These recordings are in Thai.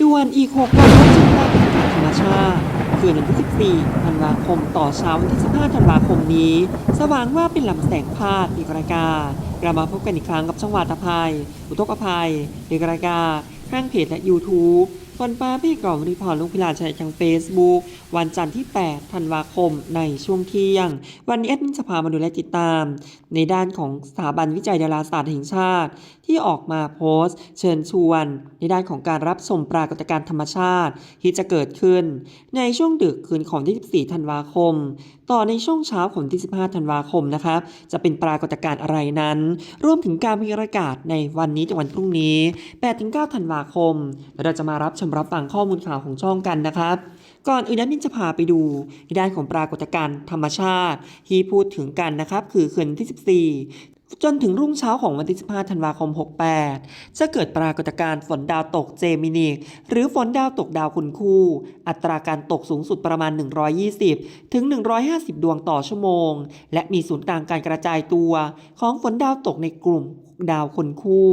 ด่วนอีก6วันรับชมปรากฏการณ์ธรรมชาติ คืนวันที่ 14 ธันวาคมต่อเช้าวันที่ 15 ธันวาคมนี้ สว่างว่าเป็นลำแสงพาดอีกรายการกลับมาพบกันอีกครั้งกับช่องวาตาภัย อุทกภัยอีกรายการข้างเพจและ YouTube ฝนฟ้าพี่กล่อมริพรลุงพิลาชัยทาง Facebook วันจันทร์ที่ 8 ธันวาคมในช่วงเที่ยง วันนี้แอดมินจะพามาดูและติดตาม ในด้านของสถาบันวิจัยดาราศาสตร์แห่งชาติ ที่ออกมาโพสต์ เชิญชวน ในด้านของการรับชมปรากฏการณ์ธรรมชาติ ที่จะเกิดขึ้น ในช่วงดึกคืนของที่14ธันวาคม ต่อในช่วงเช้าของที่15ธันวาคมนะครับจะเป็นปรากฏการณ์อะไรนั้น รวมถึงการมีอากาศในวันนี้ถึงวันพรุ่งนี้8-9ธันวาคมเราจะมารับชมรับฟังข้อมูลข่าวของช่องกันนะครับ ก่อนอื่นนั้นมิจะพาไปดูในด้านของปรากฏการณ์ธรรมชาติที่พูดถึงกันนะครับ คือคืนที่ 14จนถึงรุ่งเช้าของวันที่ 15 ธันวาคม 68 จะเกิดปรากฏการณ์ฝนดาวตกเจมินีหรือฝนดาวตกดาวคุณคู่ อัตราการตกสูงสุดประมาณ 120 ถึง 150 ดวงต่อชั่วโมง และมีศูนย์กลางการกระจายตัว ของฝนดาวตกในกลุ่ม ดาวคนคู่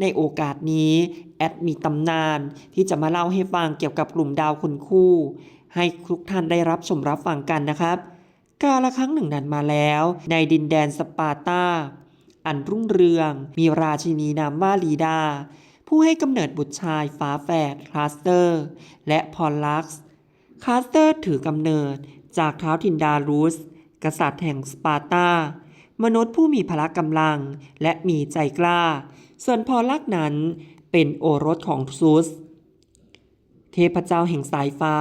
ในโอกาสนี้แอดมีตำนานที่จะมาเล่าให้ฟังเกี่ยวกับกลุ่มดาวคนคู่ ให้ทุกท่านได้รับชมรับฟังกันนะครับ กาละครั้งหนึ่งนั้นมาแล้ว ในดินแดนสปาร์ตา อันรุ่งเรือง มีราชินีนามว่าลีดา ผู้ให้กำเนิดบุตรชายฝาแฝดคลาสเตอร์ และพอลลักซ์คลาสเตอร์ถือกำเนิดจากเท้าทินดารุส กษัตริย์แห่งสปาร์ตา มนุษย์ผู้มีพละกำลังและมีใจกล้า ส่วนพอลักนั้นเป็นโอรสของซุสเทพเจ้าแห่งสายฟ้า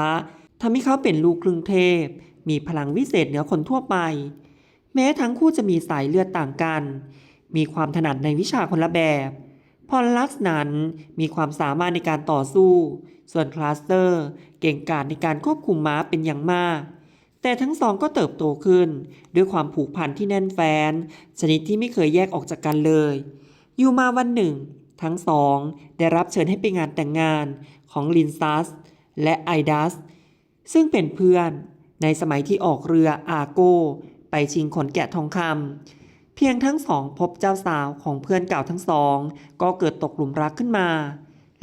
ทำให้เขาเป็นลูกครึ่งเทพ มีพลังวิเศษเหนือคนทั่วไป แม้ทั้งคู่จะมีสายเลือดต่างกัน มีความถนัดในวิชาคนละแบบ พอลักนั้นมีความสามารถในการต่อสู้ ส่วนคลาสเตอร์ เก่งกาจในการควบคุมม้าเป็นอย่างมาก แต่ทั้งสองก็เติบโตขึ้น ด้วยความผูกพันที่แน่นแฟ้นชนิดที่ไม่เคยแยกออกจากกันเลย อยู่มาวันหนึ่ง ทั้งสองได้รับเชิญให้ไปงานแต่งงานของลินซัสและไอดัส ซึ่งเป็นเพื่อนในสมัยที่ออกเรืออาโก ไปชิงขนแกะทองคำเพียงทั้งสองพบเจ้าสาวของเพื่อนเก่าทั้งสอง ก็เกิดตกหลุมรักขึ้นมา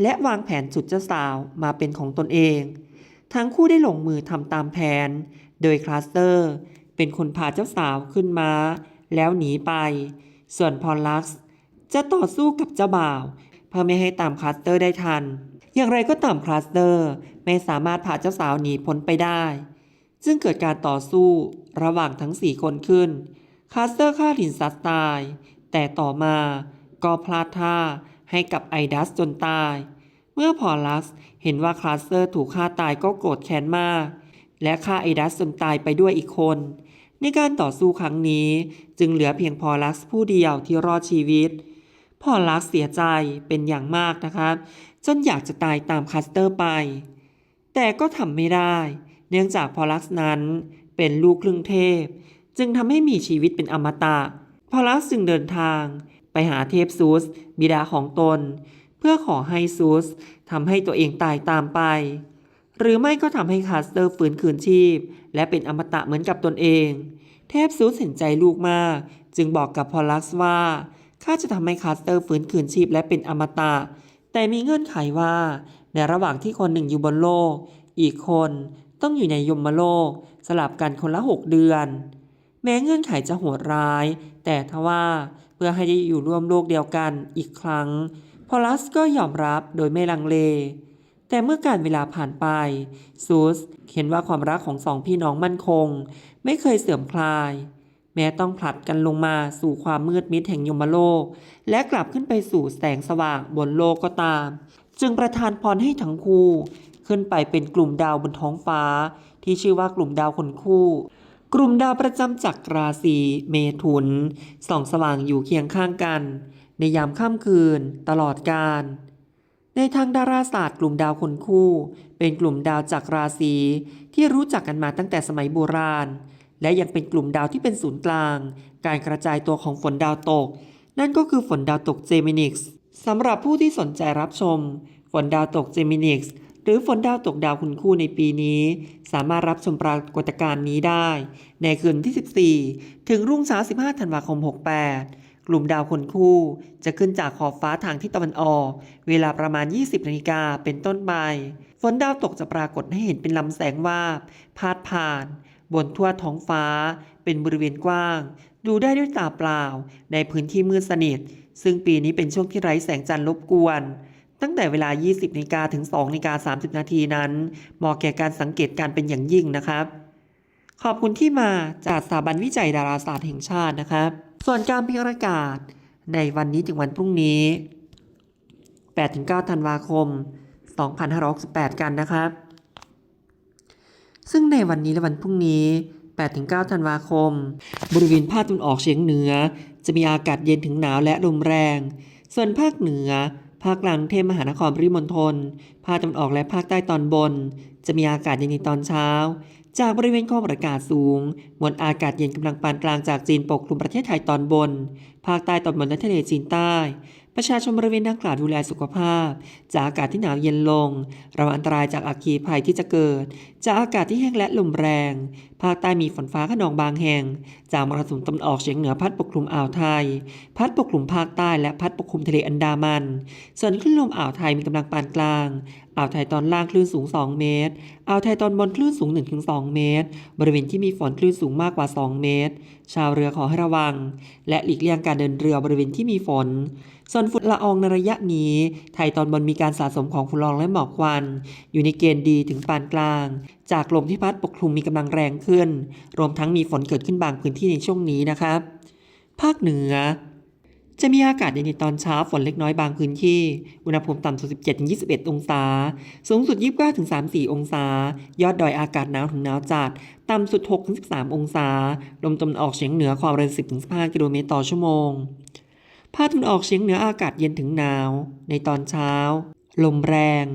และวางแผนฉุดเจ้าสาวมาเป็นของตนเอง ทั้งคู่ได้ลงมือทำตามแผน โดยคลาสเตอร์ เป็นคนพาเจ้าสาวขึ้นมาแล้วหนีไป ส่วนพอลลักซ์จะต่อสู้กับเจ้าบ่าว เพื่อไม่ให้ตามคลาสเตอร์ได้ทัน อย่างไรก็ตามคลาสเตอร์ไม่สามารถพาเจ้าสาวหนีพ้นไปได้ จึงเกิดการต่อสู้ระหว่างทั้งสี่คนขึ้นคลาสเตอร์ฆ่าลินซัสตาย แต่ต่อมาก็พลาดท่าให้กับไอดัสจนตาย เมื่อพอลลัสเห็นว่าคลาสเตอร์ถูกฆ่าตายก็โกรธแค้นมาก และฆ่าไอดัสจนตายไปด้วยอีกคน ในการต่อสู้ครั้งนี้จึงเหลือเพียงพอลัสผู้เดียวที่รอดชีวิต พอลัสเสียใจเป็นอย่างมากนะครับ จนอยากจะตายตามคาสเตอร์ไป แต่ก็ทำไม่ได้ เนื่องจากพอลัสนั้นเป็นลูกครึ่งเทพ จึงทำให้มีชีวิตเป็นอมตะ พอลลัสจึงเดินทางไปหาเทพซูสบิดาของตน เพื่อขอให้ซูสทำให้ตัวเองตายตามไป หรือไม่ก็ทำให้คาสเตอร์ฟื้นคืนชีพ และเป็นอมตะเหมือนกับตนเอง เทพซูสเห็นใจลูกมาก จึงบอกกับพอลลัสว่าข้าจะทำให้คาสเตอร์ฟื้นคืนชีพและเป็นอมตะ แต่มีเงื่อนไขว่า ในระหว่างที่คนหนึ่งอยู่บนโลก อีกคนต้องอยู่ในยมโลก สลับกันคนละหกเดือน แม้เงื่อนไขจะโหดร้าย แต่ทว่าเพื่อให้ได้อยู่ร่วมโลกเดียวกันอีกครั้ง พอลัสก็ยอมรับโดยไม่ลังเล แต่เมื่อการเวลาผ่านไป ซูสเห็นว่าความรักของสองพี่น้องมั่นคง ไม่เคยเสื่อมคลาย แม้ต้องผลัดกันลงมาสู่ความมืดมิดแห่งยมโลก และกลับขึ้นไปสู่แสงสว่างบนโลกก็ตาม จึงประทานพรให้ทั้งคู่ ขึ้นไปเป็นกลุ่มดาวบนท้องฟ้า ที่ชื่อว่ากลุ่มดาวคนคู่กลุ่มดาวประจำจักรราศีเมถุนส่องสว่างอยู่เคียงข้างกัน ในยามค่ำคืน ตลอดกาล ในทางดาราศาสตร์กลุ่มดาวคนคู่ เป็นกลุ่มดาวจากราศีที่รู้จักกันมาตั้งแต่สมัยโบราณ และยังเป็นกลุ่มดาวที่เป็นศูนย์กลาง การกระจายตัวของฝนดาวตก นั่นก็คือฝนดาวตกเจมินิกส์สำหรับผู้ที่สนใจรับชม ฝนดาวตกเจมินิกส์หรือฝนดาวตกดาวคุณคู่ในปีนี้ สามารถรับชมปรากฏการณ์นี้ได้ ในคืนที่ 14 ถึงรุ่งเช้า 15 ธันวาคม 68 กลุ่มดาวคนคู่ จะขึ้นจากขอบฟ้าทางทิศตะวันออก เวลาประมาณ 20นาฬิกาเป็นต้นไป ฝนดาวตกจะปรากฏให้เห็นเป็นลำแสงวาบพาดผ่าน บนทั่วท้องฟ้า เป็นบริเวณกว้าง ดูได้ด้วยตาเปล่า ในพื้นที่มืดสนิท ซึ่งปีนี้เป็นช่วงที่ไร้แสงจันทร์รบกวนตั้งแต่เวลา 20นาฬิกาถึง2นาฬิกา30 นาทีนั้น เหมาะแก่การสังเกตการเป็นอย่างยิ่งนะครับ ขอบคุณที่มาจากสถาบันวิจัยดาราศาสตร์แห่งชาตินะครับ ส่วนการพยารณาในวันนี้ถึงวันพรุ่งนี้ 8-9 ธันวาคม 2568 กันนะครับ ซึ่งในวันนี้และวันพรุ่งนี้ 8-9 ธันวาคม บริเวณภาคตะวันออกเฉียงเหนือ จะมีอากาศเย็นถึงหนาวและลมแรง ส่วนภาคเหนือ ภาคกลางกรุงเทพมหานครปริมณฑล ภาคตะวันออกและภาคใต้ตอนบน จะมีอากาศเย็นในตอนเช้า จากบริเวณความกดอากาศสูง มวลอากาศเย็นกำลังปานกลางจากจีนปกคลุมประเทศไทยตอนบน ภาคใต้ตอนบนและทะเลจีนใต้ ประชาชนบริเวณดังกล่าวดูแลสุขภาพ จากอากาศที่หนาวเย็นลง ระวังอันตรายจากอัคคีภัยที่จะเกิด จากอากาศที่แห้งและลมแรง ภาคใต้มีฝนฟ้าขนองบางแห่ง จากมรสุมตะวันออกเฉียงเหนือพัดปกคลุมอ่าวไทย พัดปกคลุมภาคใต้และพัดปกคลุมทะเลอันดามัน ส่วนคลื่นลมอ่าวไทยมีกำลังปานกลางอ่าวไทยตอนล่างคลื่นสูง 2 เมตร อ่าวไทยตอนบนคลื่นสูง 1-2 เมตร บริเวณที่มีฝนคลื่นสูงมากกว่า 2 เมตร ชาวเรือขอให้ระวัง และหลีกเลี่ยงการเดินเรือบริเวณที่มีฝนส่วนฝุ่นละอองในระยะนี้ ไทยตอนบนมีการสะสมของฝุ่นละอองและหมอกควัน อยู่ในเกณฑ์ดีถึงปานกลาง จากลมที่พัดปกคลุมมีกำลังแรงขึ้น รวมทั้งมีฝนเกิดขึ้นบางพื้นที่ในช่วงนี้นะครับ ภาคเหนือ จะมีอากาศเย็นในตอนเช้าฝนเล็กน้อยบางพื้นที่ อุณหภูมิต่ำสุด 17-21 องศา สูงสุด 29-34 องศา ยอดดอยอากาศหนาวถึงหนาวจัดต่ำสุด 6-13 องศา ลมตะวันออกเฉียงเหนือความเร็ว 10-15 กิโลเมตรต่อชั่วโมง ภาคตะวันออกเฉียงเหนืออากาศเย็นถึงหนาว ในตอนเช้า ลมแรง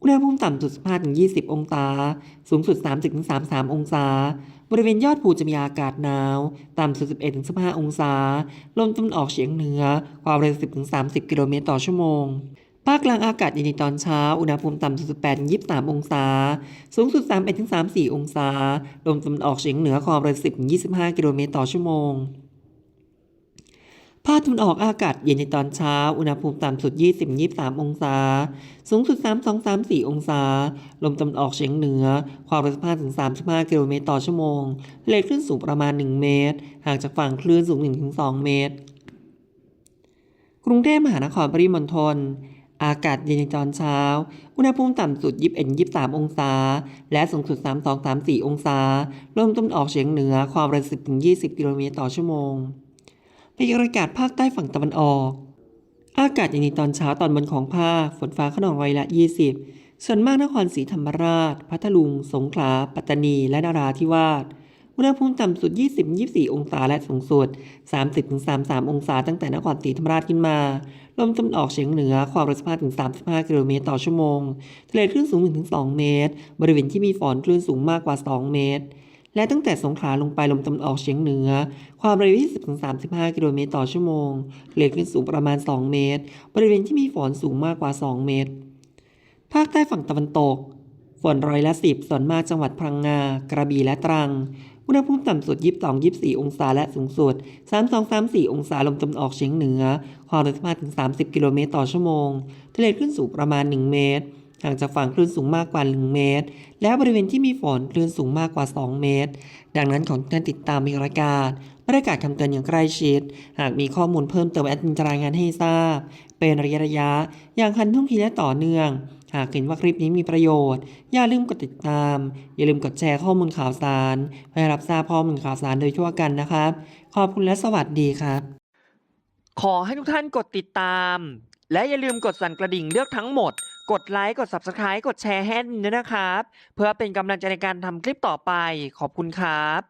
อุณหภูมิต่ำสุด 15-20 องศา สูงสุด 30-33 องศา บริเวณยอดภูจะมีอากาศหนาว ต่ำสุด 11-15 องศา ลมตะวันออกเฉียงเหนือ ความเร็ว 10-30 กิโลเมตรต่อชั่วโมงภาคกลางอากาศเย็นในตอนเช้า อุณหภูมิต่ำสุด 18-23 องศา สูงสุด 31-34 องศา ลมตะวันออกเฉียงเหนือความเร็ว 10-25 กิโลเมตรต่อชั่วโมง ภาคตะวันออกอากาศเย็นในตอนเช้า อุณหภูมิต่ำสุด 20-23 องศา สูงสุด 32-34 องศา ลมตะวันออกเฉียงเหนือ ความเร็ว15-35 กิโลเมตรต่อชั่วโมงทะเลคลื่นสูงประมาณ 1 เมตร ห่างจากฝั่งคลื่นสูง 1-2 เมตร กรุงเทพมหานครปริมณฑลอากาศเย็นในตอนเช้า อุณหภูมิต่ำสุด 21-23 องศา และสูงสุด 32-34 องศา ลมตะวันออกเฉียงเหนือ ความเร็ว10-20 กิโลเมตรต่อชั่วโมง พยากรณ์อากาศภาคใต้ฝั่งตะวันออก อากาศเย็นในตอนเช้าตอนบนของภาคฝนฟ้าขนองร้อยละ 20 ส่วนมากนครศรีธรรมราช พัทลุง สงขลา ปัตตานี และนราธิวาสอุณหภูมิต่ำสุด 20-24 องศาและสูงสุด 30-33 องศาตั้งแต่นครศรีธรรมราชขึ้นมา ลมตะวันออกเฉียงเหนือความเร็ว15-35 กิโลเมตรต่อชั่วโมง ทะเลคลื่นสูง 1-2 เมตร บริเวณที่มีฝนคลื่นสูงมากกว่า 2 เมตร และตั้งแต่สงขลาลงไปลมตะวันออกเฉียงเหนือ ความเร็ว 20-35 กิโลเมตรต่อชั่วโมงทะเลคลื่นสูงประมาณ 2 เมตร บริเวณที่มีฝนสูงมากกว่า 2 เมตร ภาคใต้ฝั่งตะวันตก ฝนร้อยละ 10 ส่วนมากจังหวัดพังงา กระบี่และตรัง อุณหภูมิต่ำสุด 22-24 องศาและสูงสุด 32-34 องศาลมตะวันออกเฉียงเหนือ ความเร็ว15-30 กิโลเมตรต่อชั่วโมงทะเลคลื่นสูงประมาณ 1 เมตร ห่างจากฝั่งคลื่นสูงมากกว่า 1 เมตร และบริเวณที่มีฝนคลื่นสูงมากกว่า 2 เมตร ดังนั้นขอท่านติดตามมีรายการประกาศคำเตือนอย่างใกล้ชิด หากมีข้อมูลเพิ่มเติมแอดมินจะรายงานให้ทราบ เป็นระยะระยะๆอย่างทันท่วงทีและต่อเนื่อง หากเห็นว่าคลิปนี้มีประโยชน์ อย่าลืมกดติดตาม อย่าลืมกดแชร์ข้อมูลข่าวสารเพื่อรับทราบข้อมูลข่าวสารโดยทั่วกันนะครับ ขอบคุณและสวัสดีครับ ขอให้ทุกท่านกดติดตาม และอย่าลืมกดสั่นกระดิ่งเลือกทั้งหมด กดไลค์กด Subscribe กดแชร์ให้ด้วยนะครับ เพื่อเป็นกำลังใจในการทำคลิปต่อไป ขอบคุณครับ